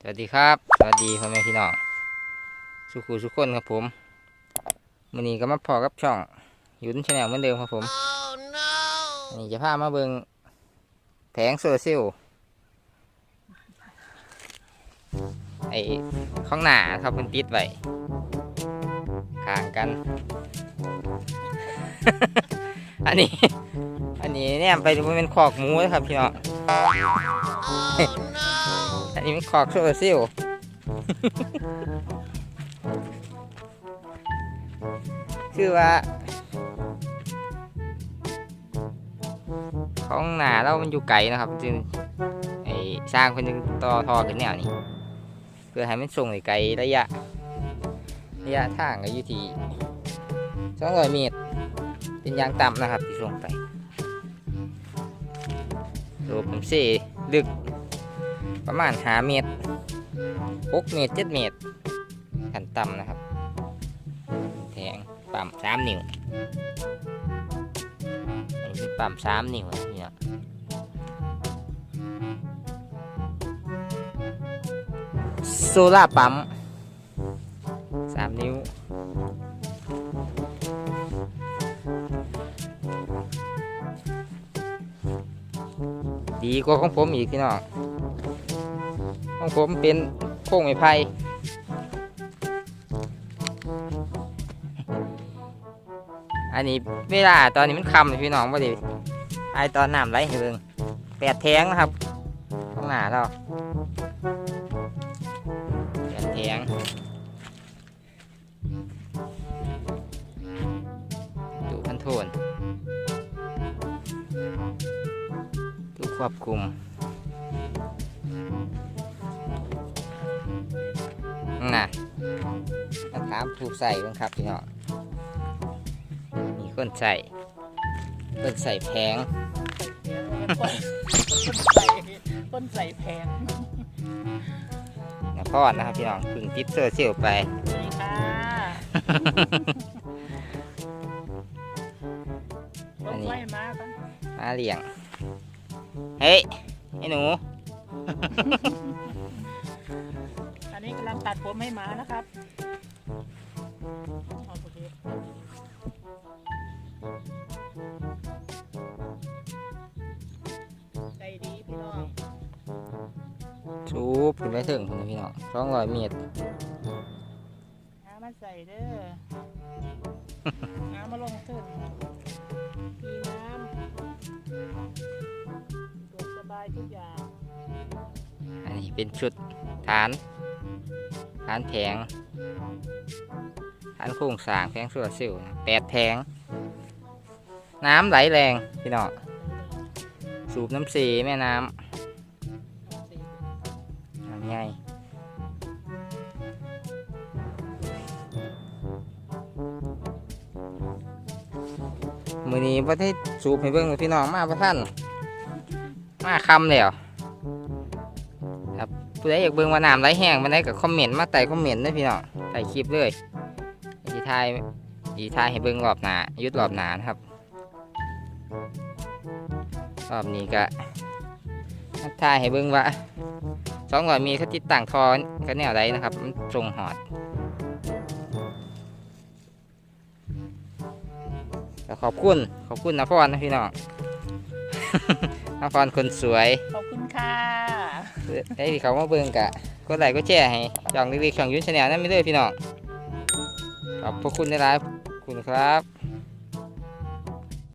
สวัสดีครับ สวัสดีพ่อแม่พี่น้อง สุขูสุขคนครับผมมื้อนี้ก็มาพอกับช่องยุนชาแนลเหมือนเดิมครับผมอันนี้จะพามาเบิงแผงโซลาร์เซลล์ไอ้ข้างหน้าครับมันติดไว้ข้างกัน อันนี้ อันนี้เนี่ยไปดูมันเป็นขอกหมูนะครับพี่น้อง นนี้มันขอกโซลาร์เซลล์คือว่า ของหนาเรามันอยู่ไกลนะครับ จึงไอ้สร้างคนจึงต่อทอขึ้นแนวนี้เพื่อให้มันส่งไกลระยะ ระยะทางก็อยู่ที่สองร้อยเมตร เป็นยางต่ำนะครับที่ส่งไปโดยผมเสลึก ประมาณหาเมตรหกเมตรเจ็ดเมตรขันต่ำนะครับ แทงปั๊มสามนิ้วอันนี้ปั๊มสามนิ้วนะพี่น้องโซล่าปั๊มสามนิ้วดีกว่าของผมอีกพี่น้อง ของผมเป็นโค้งไม้ไผ่อันนี้เวลาตอนนี้มันคำเลยพี่น้องบ่ดิไอตอนน้ำไหลห้เบิ่งแปดแทงนะครับข้างหน้าเราแปดแทงดูพันโทนดูควบคุม น่ะมาถามผู้ใส่บ้างครับพี่น้องมีคนใส่คนใส่แพงคนใส่คนใส่แพงนะพ่อนะครับพี่น้องเพึ่งติดโซเชียลไปนี่ค่ะรถไฟมาปะมาเลี้ยง เฮ้ยไอ้หนูอันนี้กำลังตัดผมให้หมานะครับเอาโอเคใจดีพี่น้องชูบขึ้นไปถึงคุณพี่น้องสองร้อยเมตรหามาใส่เด้อ หามาลงถึงมีน้ำตัวสบายทุกอย่าง อันนี้เป็นชุดฐาน ฐานแผงฐานโครงสร้างแผงโซลาร์เซลล์นะแปดแผง น้ำไหลแรงพี่น้องสูบน้ำสีแม่น้ำน้ำใหญ่มือนี้ประเทศสูบให้เบิ่งเลยพี่น้องมาประท่านมาคำแล้วครับ ผู้ใดอยากเบิ่งว่าน้ำไหลแห้งมันได้กับคอมเมนต์มาใต้คอมเมนต์นะพี่น้องใต้คลิปเลยอีทายอีทายให้เบิ่งรอบหนาหยุดรอบหนานะครับรอบนี้ก็ทายให้เบิ่งว่าสองร้อยมีเขาติดตั้งทอกันแนวไรนะครับ มันทรงหอดขอบคุณ ขอบคุณนะพ่อนะพี่น้อง นะพรคนสวยขอบคุณค่ะได้ที่เขามาเบิ่งกะก็ไลค์ก็แชร์ให้ช่องเล็กๆช่องยุ่นชาแนลนั่นไม่เลยพี่น้องขอบพระคุณในไลฟ์ขอบคุณครับ